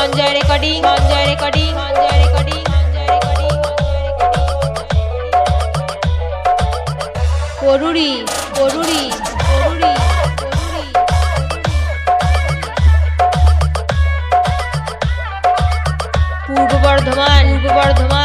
Sanjay recording Sanjay recording Sanjay recording করুরি করুরি করুরি Purba Bardhaman Purba Bardhaman.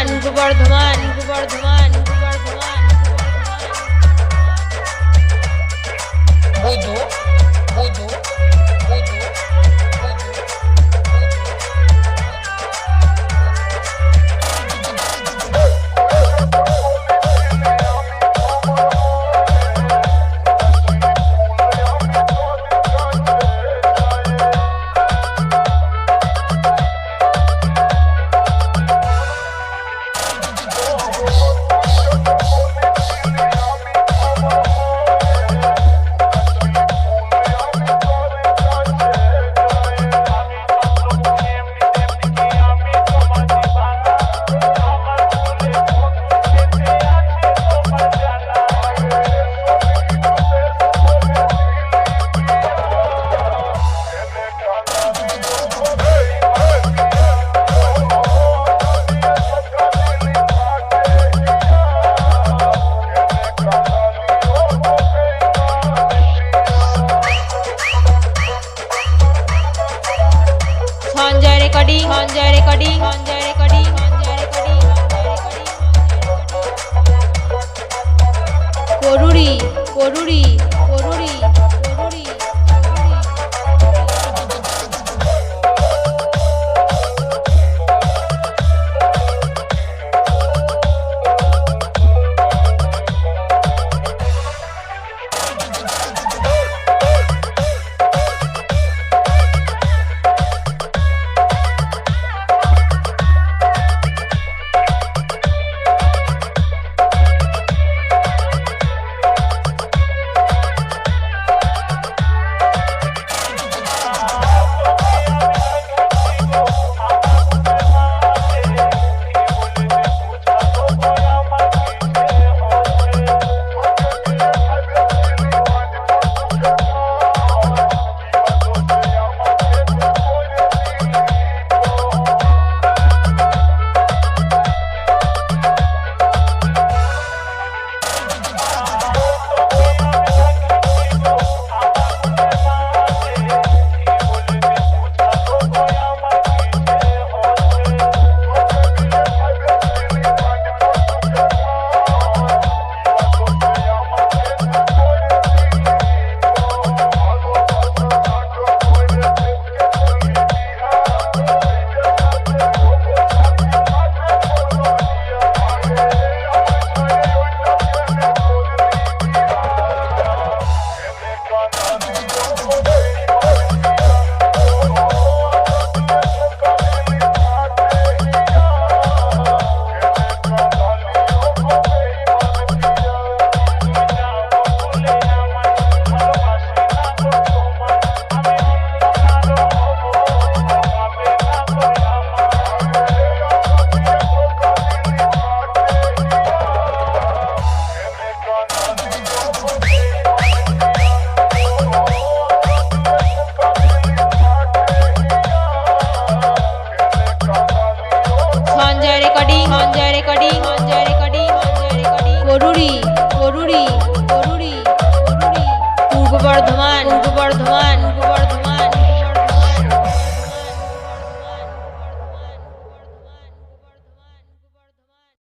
Bardhaman গোবর্ধমান Bardhaman. Recording. Sanjay recording. Sanjay recording. Sanjay recording. করুরি করুরি করুরি করুরি গরুড়ি পূর্ব বর্ধমান পূর্ব বর্ধমান।